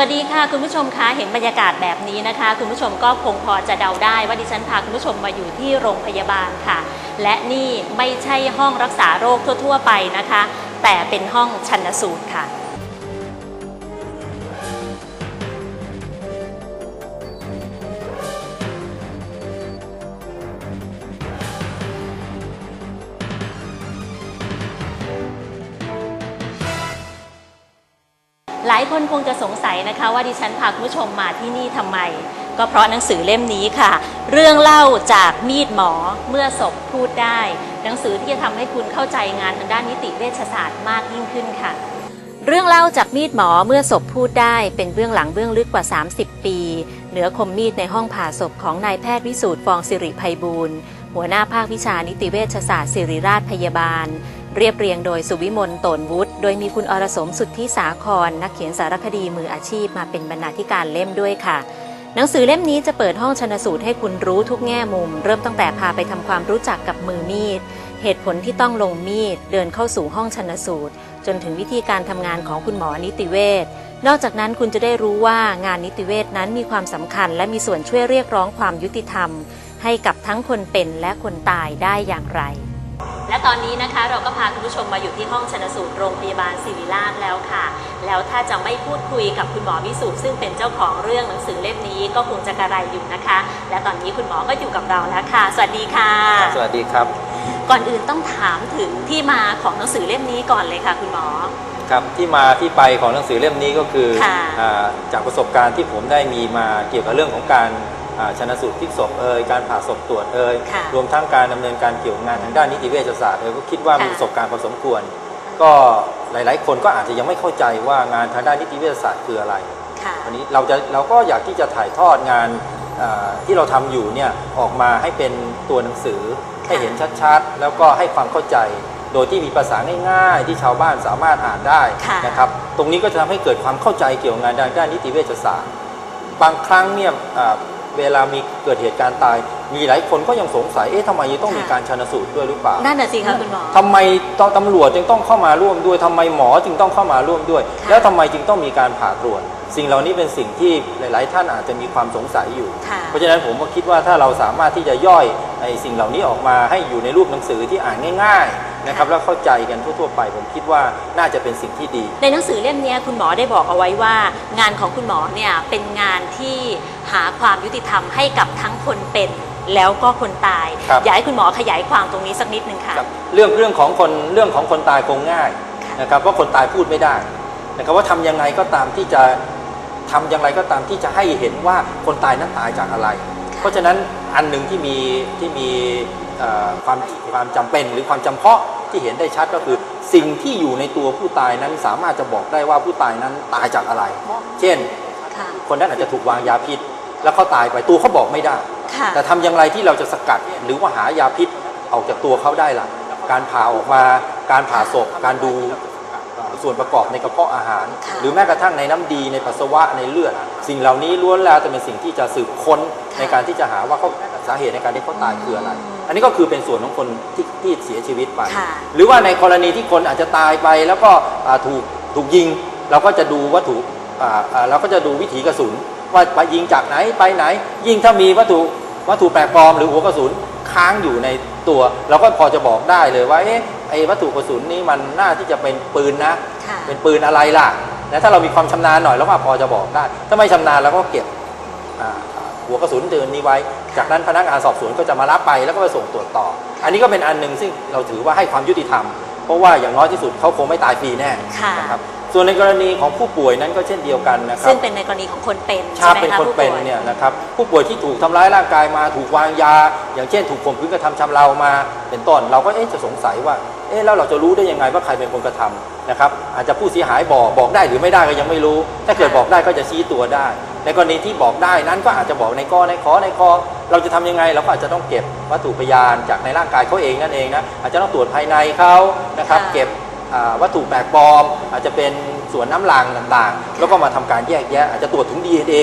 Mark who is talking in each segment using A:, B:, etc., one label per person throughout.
A: วัสดีค่ะคุณผู้ชมคะเห็นบรรยากาศแบบนี้นะคะ คุณผู้ชมก็คงพอจะเดาได้ว่าดิฉันพาคุณผู้ชมมาอยู่ที่โรงพยาบาลค่ะ และนี่ไม่ใช่ห้องรักษาโรคทั่ว ๆ ไปนะคะ แต่เป็นห้องชันสูตรค่ะ หลายคนคงจะสงสัยนะคะ ว่าดิฉันพาคุณผู้ชมมาที่นี่ทำไม ก็เพราะหนังสือเล่มนี้ค่ะ เรื่องเล่าจากมีดหมอเมื่อศพพูดได้ หนังสือที่จะทำให้คุณเข้าใจงานทางด้านนิติเวชศาสตร์มากยิ่งขึ้นค่ะ เรื่องเล่าจากมีดหมอเมื่อศพพูดได้ เป็นเบื้องหลังเบื้องลึกกว่า 30 ปี เหนือคมมีดในห้องผ่าศพของนายแพทย์วิสูตรฟองสิริภัยบูรณ์หัวหน้าภาควิชานิติเวชศาสตร์ศิริราชพยาบาล เรียบเรียงโดยสุวิมลโตนวุฒิโดยมีคุณอรสมสุทธิสาคร นักเขียนสารคดีมืออาชีพมาเป็นบรรณาธิการเล่มด้วยค่ะ หนังสือเล่มนี้จะเปิดห้องชนสูตรให้คุณรู้ทุกแง่มุม เริ่มตั้งแต่พาไปทำความรู้จักกับมือมีด เหตุผลที่ต้องลงมีด เดินเข้าสู่ห้องชนสูตร จนถึงวิธีการทำงานของคุณหมอนิติเวชนอกจากนั้นคุณจะได้รู้ว่างานนิติเวชนั้นมีความสำคัญ และมีส่วนช่วยเรียกร้องความยุติธรรม ให้กับทั้งคนเป็นและคนตายได้อย่างไร และตอนนี้นะคะเราก็พาคุณผู้ชมมาอยู่ที่ห้องชนสูตรโรงพยาบาลศิริราชแล้วค่ะ แล้วถ้าจะไม่พูดคุยกับคุณหมอวิสุทธ์ซึ่งเป็นเจ้าของเรื่องหนังสือเล่มนี้ก็คงจะกระไรอยู่นะคะ และตอนนี้คุณหมอก็อยู่กับเราแล้วค่ะ สวัสดีค่ะ
B: สวัสดีครับ
A: ก่อนอื่นต้องถามถึงที่มาของหนังสือเล่มนี้ก่อนเลยค่ะ คุณหมอ
B: ครับที่มาที่ไปของหนังสือเล่มนี้ก็คือ
A: ค่ะ
B: อาจากประสบการณ์ที่ผมได้มีมาเกี่ยวกับเรื่องของการอ่า ชนะสูตรพลิกศพเอ่ยการผ่าศพตรวจเอ่ย
A: ค่ะ
B: รวมทั้งการดำเนินการเกี่ยวกับงานทางด้านนิติเวชศาสตร์เอ่ยก็คิดว่า
A: ค่ะ
B: มีประสบการณ์พอสมควร ก็หลาย ๆ คนก็อาจจะยังไม่เข้าใจว่างานทางด้านนิติเวชศาสตร์คืออะไร
A: ค่ะ
B: วันนี้เราจะเราก็อยากที่จะถ่ายทอดงานอ่าที่เราทำอยู่เนี่ยออกมาให้เป็นตัวหนังสือให้เห็นชัดๆ แล้วก็ให้ความเข้าใจ โดยที่มีภาษาง่ายๆ ที่ชาวบ้านสามารถอ่านได้
A: ค่ะ
B: นะครับ ตรงนี้ก็จะทำให้เกิดความเข้าใจเกี่ยวกับงานด้านนิติเวชศาสตร์ บางครั้งเนี่ยอ่า เวลามีเกิดเหตุการณ์ตาย มีหลายคนก็ยังสงสัยเอ๊ะทำไมต้องมีการชนสูตรด้วยหรือเปล่า
A: นั่นน่ะสิคะคุณหมอ
B: ทำไมตตำรวจจึงต้องเข้ามาร่วมด้วยทำไมหมอจึงต้องเข้ามาร่วมด้วย
A: ค่ะ
B: แล้วทำไมจึงต้องมีการผ่าตรวจ สิ่งเหล่านี้เป็นสิ่งที่หลาย ๆ ท่านอาจจะมีความสงสัยอยู่
A: ค่ะ
B: เพราะฉะนั้นผมก็คิดว่าถ้าเราสามารถที่จะย่อยไอ้สิ่งเหล่านี้ออกมาให้อยู่ในรูปหนังสือที่อ่านง่ายๆ นะครับแล้วเข้าใจกันทั่วๆไป ผมคิดว่าน่าจะเป็นสิ่งที่ดี
A: ในหนังสือเล่มนี้คุณหมอได้บอกเอาไว้ว่า งานของคุณหมอเนี่ยเป็นงานที่หาความยุติธรรมให้กับทั้งคนเป็นแล้วก็คนตาย
B: ครับ
A: อยากให้คุณหมอขยายความตรงนี้สักนิดนึงค่ะ
B: ครับเรื่องเรื่องของคนเรื่องของคนตายคงง่าย
A: ค่ะ
B: นะครับเพราะคนตายพูดไม่ได้นะครับว่าทำยังไงก็ตามที่จะทำอย่างไรก็ตามที่จะให้เห็นว่าคนตายนั้นตายจากอะไร เพราะฉะนั้นอันหนึ่งที่มีที่มีเอ่อ ความความจำเป็นหรือความจำเพาะที่เห็นได้ชัดก็คือ สิ่งที่อยู่ในตัวผู้ตายนั้นสามารถจะบอกได้ว่าผู้ตายนั้นตายจากอะไร เช่น
A: ค่ะ
B: คนนั้นอาจจะถูกวางยาพิษ แล้วเขาตายไปตัวเขาบอกไม่ได้
A: ค่ะ
B: แต่ทำอย่างไรที่เราจะสกัดหรือว่าหายาพิษออกจากตัวเขาได้ล่ะ การผ่าออกมา การผ่าศพ การดูเอ่อส่วนประกอบในกระเพาะอาหาร
A: ค่ะ
B: หรือแม้กระทั่งในน้ำดีในปัสสาวะในเลือด สิ่งเหล่านี้ล้วนแล้วจะเป็นสิ่งที่จะสืบค้น
A: ค่ะ
B: ในการที่จะหาว่าเขาสาเหตุในการที่เขาตายคืออะไร อันนี้ก็คือเป็นส่วนของคนที่ที่เสียชีวิตไป
A: ค่ะ
B: หรือว่าในกรณีที่คนอาจจะตายไปแล้วก็อ่าถูกถูกยิง เราก็จะดูวัตถุอ่าอ่าเราก็จะดูวิถีกระสุน ว่าไปยิงจากไหนไปไหน ยิ่งถ้ามีวัตถุวัตถุแปลกปลอมหรือหัวกระสุนค้างอยู่ในตัว เราก็พอจะบอกได้เลยว่าเอ๊ะไอ้วัตถุกระสุนนี้มันน่าที่จะเป็นปืนนะ
A: ค่ะ
B: เป็นปืนอะไรล่ะนะถ้าเรามีความชำนาญหน่อยเราก็พอจะบอกได้ ถ้าไม่ชำนาญเราก็เก็บอ่าหัวกระสุนเดินนี้ไว้ จากนั้นพนักงานสอบสวนก็จะมารับไปแล้วก็ไปส่งตรวจต่อ อันนี้ก็เป็นอันหนึ่งซึ่งเราถือว่าให้ความยุติธรรม เพราะว่าอย่างน้อยที่สุดเขาคงไม่ตายฟรีแน่
A: ค่ะ
B: นะครับส่วนในกรณีของผู้ป่วยนั้นก็เช่นเดียวกันนะครับ
A: ซึ่งเป็นในกรณีของคนเป็น
B: ชา
A: ใช่ไหม
B: เป็น
A: คะ
B: คน
A: ผู้
B: เป็น
A: ป่วย
B: เนี่ยนะครับผู้ป่วยที่ถูกทำร้ายร่างกายมาถูกวางยา อย่างเช่น ถูกข่มขืนกระทำชำเรามาเป็นต้นเราก็เอ๊ะจะสงสัยว่าเอ๊ะแล้วเราจะรู้ได้ยังไงว่าใครเป็นคนกระทำนะครับอาจจะผู้เสียหายบอกบอกได้หรือไม่ได้ก็ยังไม่รู้ ถ้าเกิดบอกได้ก็จะชี้ตัวได้ ในกรณีที่บอกได้นั้นก็อาจจะบอกในกอในขอในคอเราจะทำยังไงเราก็อาจจะต้องเก็บวัตถุพยานจากในร่างกายเขาเองนั่นเองนะอาจจะต้องตรวจภายในเขานะครับ
A: ค่ะ
B: เก็บอ่าวัตถุแปลกปลอม อาจจะเป็นส่วนน้ำลางต่างๆ แล้วก็มาทำการแยกแยะ อาจจะตรวจถึง DNA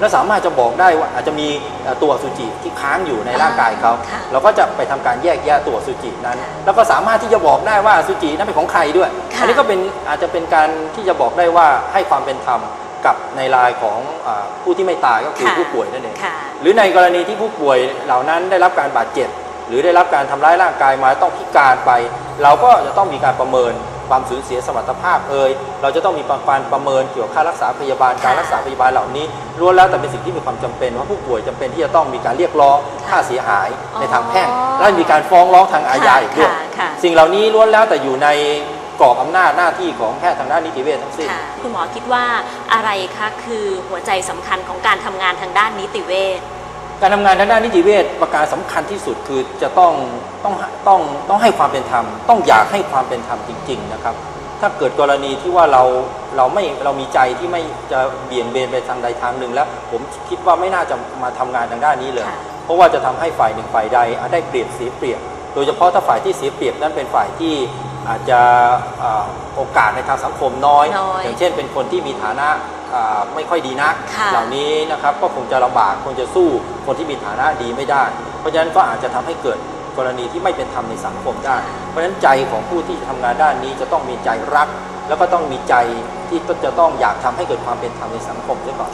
B: แล้วสามารถจะบอกได้ว่าอาจจะมีเอ่อตัวอสุจิที่ค้างอยู่ในร่างกายเขา
A: ค่ะ
B: เราก็จะไปทำการแยกแยะตัวอสุจินั้น
A: ค่ะ
B: แล้วก็สามารถที่จะบอกได้ว่าอสุจินั้นเป็นของใครด้วย
A: ค่ะ
B: อันี้ก็เป็นอาจจะเป็นการที่จะบอกได้ว่าให้ความเป็นธรรม กับในรายของอาผู้ที่ไม่ตายก็คือ
A: ค่ะ
B: ผู้ป่วยนั่นเอง
A: ค่ะ
B: หรือในกรณีที่ผู้ป่วยเหล่านั้นได้รับการบาดเจ็บ หรือได้รับการทำร้ายร่างกายมาต้องพิการไป เราก็จะต้องมีการประเมินความสูญเสียสมรรถภาพเอ่ยเราจะต้องมีการประเมินเกี่ยวกับค่ารักษาพยาบาลการรักษาพยาบาลเหล่านี้ล้วนแล้วแต่เป็นสิ่งที่มีความจำเป็นว่าผู้ป่วยจำเป็นที่จะต้องมีการเรียกร้องค่าเสียหายในทางแพ่ง
A: อ๋อ
B: และมีการฟ้องร้องทางอาญาอีกด้วย
A: ค่ะค่ะ
B: สิ่งเหล่านี้ล้วนแล้วแต่อยู่ใน กรอบอำนาจหน้าที่ของแพทย์ทางด้านนิติเวชทั้งสิ้น
A: ค่ะคุณหมอคิดว่าอะไรคะคือหัวใจสำคัญของการทำงานทางด้านนิติเวช
B: การทำงานทางด้านนิติเวชประการสำคัญที่สุดคือจะต้องต้องต้องต้องให้ความเป็นธรรม ต้องอยากให้ความเป็นธรรมจริง ๆ นะครับ ถ้าเกิดกรณีที่ว่าเราเราไม่เรามีใจที่ไม่จะเบี่ยงเบนไปทางใดทางหนึ่งแล้ว ผมคิดว่าไม่น่าจะมาทำงานทางด้านนี้เลย
A: ค่ะ
B: เพราะว่าจะทำให้ฝ่ายหนึ่งฝ่ายใดอาจได้เปรียบเสียเปรียบ โดยเฉพาะถ้าฝ่ายที่เสียเปรียบนั้นเป็นฝ่ายที่ อาจจะอ่าโอกาสในทางสังคมน้อย
A: น้อย
B: อย่างเช่นเป็นคนที่มีฐานะอ่าไม่ค่อยดีนัก
A: ค่ะ
B: เหล่านี้นะครับก็คงจะลำบากคงจะสู้คนที่มีฐานะดีไม่ได้ เพราะฉะนั้นก็อาจจะทำให้เกิดกรณีที่ไม่เป็นธรรมในสังคมได้ เพราะฉะนั้นใจของผู้ที่ทำงานด้านนี้จะต้องมีใจรัก แล้วก็ต้องมีใจที่จะต้องอยากทำให้เกิดความเป็นธรรมในสังคมด้วยก่อน